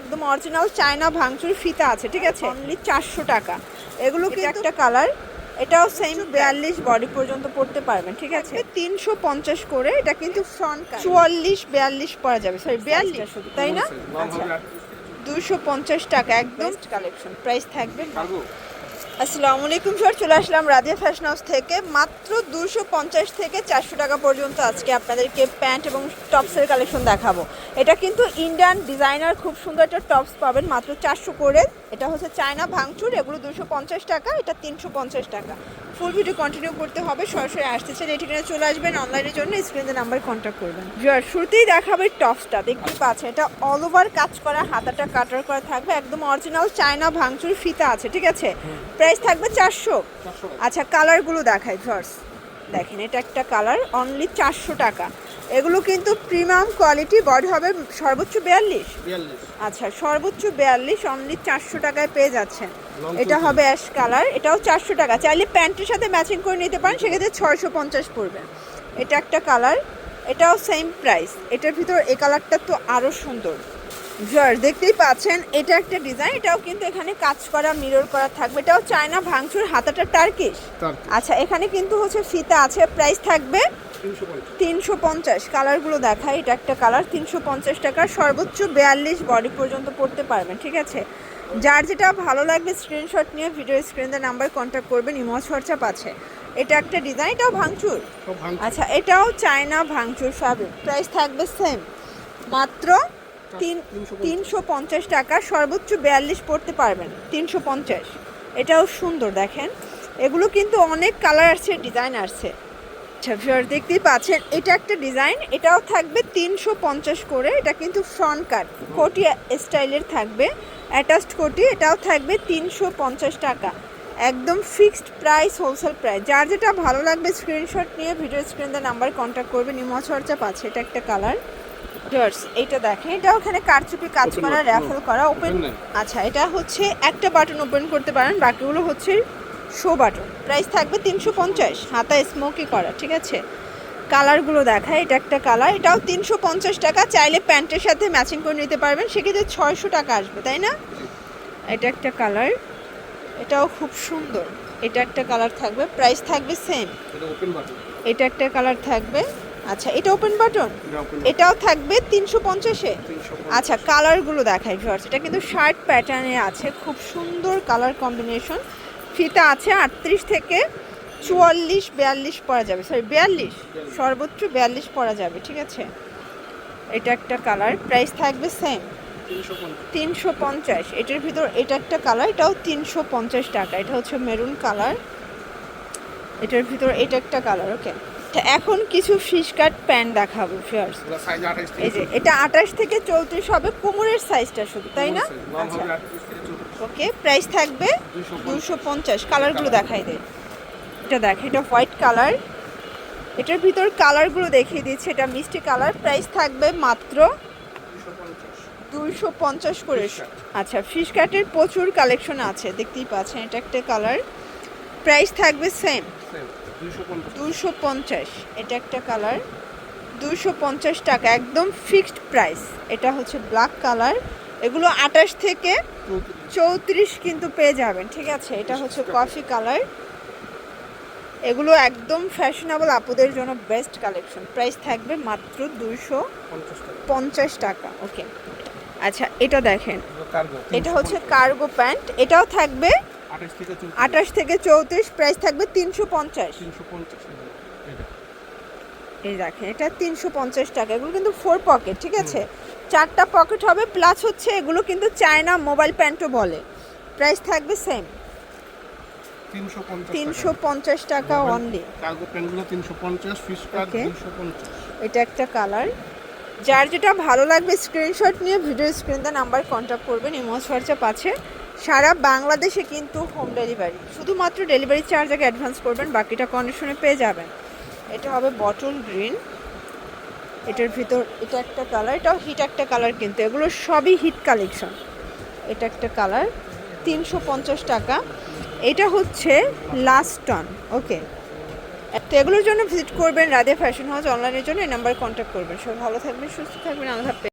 একদম original China ভাঙচুর ফিতা আছে ঠিক আছে? অনলি চারশো টাকা। এগুলো কি একটা কালার এটাও সেম বিয়াল্লিশ বডি পর্যন্ত পড়তে পারবেন ঠিক আছে? তিনশো পঞ্চাশ করে এটা কিন্তু ফ্রন্ট চুয়াল্লিশ বিয়াল্লিশ পরা যাবে সরি বিয়াল্লিশ শুধু তাই না? আচ্ছা। দুশো পঞ্চাশ টাকা একদম কালেকশন প্রাইস থাকবে। আসসালামু আলাইকুম স্যার, চলে আসলাম রাজিয়া ফ্যাশন হাউস থেকে। মাত্র দুশো পঞ্চাশ থেকে চারশো টাকা পর্যন্ত আজকে আপনাদেরকে প্যান্ট এবং টপসের কালেকশন দেখাবো। এটা কিন্তু ইন্ডিয়ান ডিজাইনার খুব সুন্দর একটা টপস পাবেন, মাত্র চারশো করে। এটা হচ্ছে চায়না ভাঙচুর, এগুলো দুশো পঞ্চাশ টাকা, এটা তিনশো পঞ্চাশ টাকা। ফুল ভিডিও কন্টিনিউ করতে হবে সরাসরি আসতে চাইলে ঠিকানা চলে আসবেন অনলাইনের জন্য স্ক্রিনের নাম্বার কন্ট্যাক্ট করবেন। ভিউয়ার, শুরুতেই দেখাবে টপসটা দেখতে পাচ্ছেন এটা অল ওভার কাজ করা হাতাটা কাটার করা থাকবে একদম অরিজিনাল চায়না ভাঙচুর ফিতা আছে ঠিক আছে? প্রাইস থাকবে চারশো। আচ্ছা কালারগুলো দেখায় জর্স দেখেন এটা একটা কালার অনলি চারশো টাকা। এগুলো কিন্তু প্রিমিয়াম কোয়ালিটি বডি হবে সর্বোচ্চ বিয়াল্লিশ। আচ্ছা সর্বোচ্চ বিয়াল্লিশ অনলি চারশো টাকায় পেয়ে যাচ্ছেন। এটা হবে অ্যাশ কালার এটাও চারশো টাকা। চাইলে প্যান্টের সাথে ম্যাচিং করে নিতে পারেন সেক্ষেত্রে ছয়শো পঞ্চাশ পড়বে। এটা একটা কালার এটাও সেম প্রাইস এটার ভিতর এই কালারটা তো আরও সুন্দর। ভিউয়ার দেখতেই পাচ্ছেন এটা একটা ডিজাইন এটাও কিন্তু এখানে কাজ করা মিরর করা থাকবে। এটাও চায়না ভাঙচুর হাতাটা টার্কিশ আচ্ছা এখানে কিন্তু হচ্ছে ফিতা আছে প্রাইস থাকবে তিনশো পঞ্চাশ। কালারগুলো দেখাই এটা একটা কালার তিনশো পঞ্চাশ টাকা সর্বোচ্চ বিয়াল্লিশ বডি পর্যন্ত পড়তে পারবেন ঠিক আছে? যার যেটা ভালো লাগবে স্ক্রিনশট নিয়ে ভিডিও স্ক্রিনে নাম্বার কন্ট্যাক্ট করবেন ইমো খরচা পাচ্ছে এটা একটা ডিজাইন এটাও ভাঙচুর? আচ্ছা এটাও চায়না ভাঙচুর ফ্যাব্রিক প্রাইস থাকবে সেম মাত্র তিন তিনশো পঞ্চাশ। টাকা সর্বোচ্চ বিয়াল্লিশ পড়তে পারবেন তিনশো পঞ্চাশ। এটাও সুন্দর দেখেন। এগুলো কিন্তু অনেক কালার আসছে ডিজাইন আসছে। আচ্ছা ভিউয়ার দেখতেই পাচ্ছেন এটা একটা ডিজাইন এটাও থাকবে তিনশো পঞ্চাশ করে এটা কিন্তু ফ্রন্ট কাট কোটি স্টাইলের থাকবে অ্যাটাচড কোটি এটাও থাকবে তিনশো পঞ্চাশ টাকা একদম ফিক্সড প্রাইস হোলসেল প্রাইস যার যেটা ভালো লাগবে স্ক্রিনশট নিয়ে ভিডিও স্ক্রিনে নাম্বার কন্ট্যাক্ট করবে নিমা চর্চা পাচ্ছে এটা একটা কালার ভিউয়ার্স এইটা দেখেন এটা ওখানে কারচুপি কাজ করা র্যাফেল করা ওপেন আচ্ছা এটা হচ্ছে একটা বাটন ওপেন করতে পারেন বাকিগুলো হচ্ছে শো বাটন প্রাইস থাকবে তিনশো পঞ্চাশ। হাতা স্মোকি করা ঠিক আছে? কালারগুলো দেখায় এটা একটা কালার এটাও তিনশো পঞ্চাশ টাকা। চাইলে প্যান্টের সাথে ম্যাচিং করে নিতে পারবেন। সেক্ষেত্রে ছয়শো টাকা আসবে তাই না? এটা একটা কালার এটাও খুব সুন্দর। এটা একটা কালার থাকবে। প্রাইস থাকবে সেম এটা একটা কালার থাকবে। আচ্ছা এটা ওপেন বাটন এটাও থাকবে তিনশো পঞ্চাশে? আচ্ছা কালারগুলো দেখায় ভিউয়ার্স এটা কিন্তু শার্ট প্যাটার্নে আছে। খুব সুন্দর কালার কম্বিনেশন ফিতা আছে আটত্রিশ থেকে চুয়াল্লিশ বিয়াল্লিশ পরা যাবে। সরি বিয়াল্লিশ? সর্বোচ্চ বিয়াল্লিশ পরা যাবে ঠিক আছে? এটা একটা কালার প্রাইস থাকবে সেম তিনশো পঞ্চাশ। এটার ভিতর এটা একটা কালার এটাও তিনশো পঞ্চাশ টাকা। এটা হচ্ছে মেরুন কালার। এটার ভিতর এটা একটা কালার ওকে? এখন কিছু ফিশ কাট প্যান্ট দেখাবো ফিয়ার্স এই যে এটা আঠাশ থেকে চৌত্রিশ হবে কোমরের সাইজটা শুধু তাই না? আচ্ছা ওকে প্রাইস থাকবে দুশো পঞ্চাশ কালারগুলো দেখাই দে। এটা দেখ এটা হোয়াইট কালার এটার ভিতর কালারগুলো দেখিয়ে দিচ্ছে এটা মিষ্টি কালার প্রাইস থাকবে মাত্র দুইশো পঞ্চাশ করে। আচ্ছা ফিশ কাটের প্রচুর কালেকশন আছে দেখতেই পাচ্ছেন এটা একটা কালার প্রাইস থাকবে সেম দুশো পঞ্চাশ। এটা একটা কালার দুশো পঞ্চাশ টাকা একদম ফিক্সড প্রাইস এটা হচ্ছে ব্ল্যাক কালার এগুলো আঠাশ থেকে চৌত্রিশ কিন্তু পেয়ে যাবেন ঠিক আছে? এটা হচ্ছে কফি কালার। এগুলো একদম ফ্যাশনেবল আপুদের জন্য বেস্ট কালেকশন প্রাইস থাকবে মাত্র দুইশো পঞ্চাশ টাকা ওকে আচ্ছা এটা দেখেন। এটা হচ্ছে কার্গো প্যান্ট এটাও থাকবে আঠাশ থেকে চৌত্রিশ। প্রাইস থাকবে তিনশো পঞ্চাশ। এই দেখেন। এটা তিনশো পঞ্চাশ টাকা। এগুলো কিন্তু ফোর পকেট ঠিক আছে? চারটা পকেট হবে প্লাস হচ্ছে এগুলো কিন্তু চায়না মোবাইল প্যান্টও বলে। প্রাইস থাকবে সেম তিনশো পঞ্চাশ টাকা। অনলি কার্গো প্যান্টগুলো তিনশো পঞ্চাশ পঞ্চাশ। এটা একটা কালার যার যেটা ভালো লাগবে স্ক্রিনশট নিয়ে ভিডিও স্ক্রিনে নাম্বার কন্ট্যাক্ট করবেন ইমো খরচা পাচ্ছে সারা বাংলাদেশে কিন্তু হোম ডেলিভারি শুধুমাত্র ডেলিভারি চার্জ আগে অ্যাডভান্স করবেন বাকিটা কন্ডিশনে পেয়ে যাবেন। এটা হবে বটল গ্রিন এটার ভিতর, এটা একটা কালার এটাও হিট একটা কালার কিন্তু। এগুলো সবই হিট কালেকশন এটা একটা কালার তিনশো পঞ্চাশ টাকা। এটা হচ্ছে লাস্ট টন ওকে তো এগুলোর জন্য ভিজিট করবেন রাধে ফ্যাশন হাউস অনলাইনের জন্য এই নাম্বার কন্ট্যাক্ট করবেন। সব ভালো থাকবেন, সুস্থ থাকবেন হাফেজ।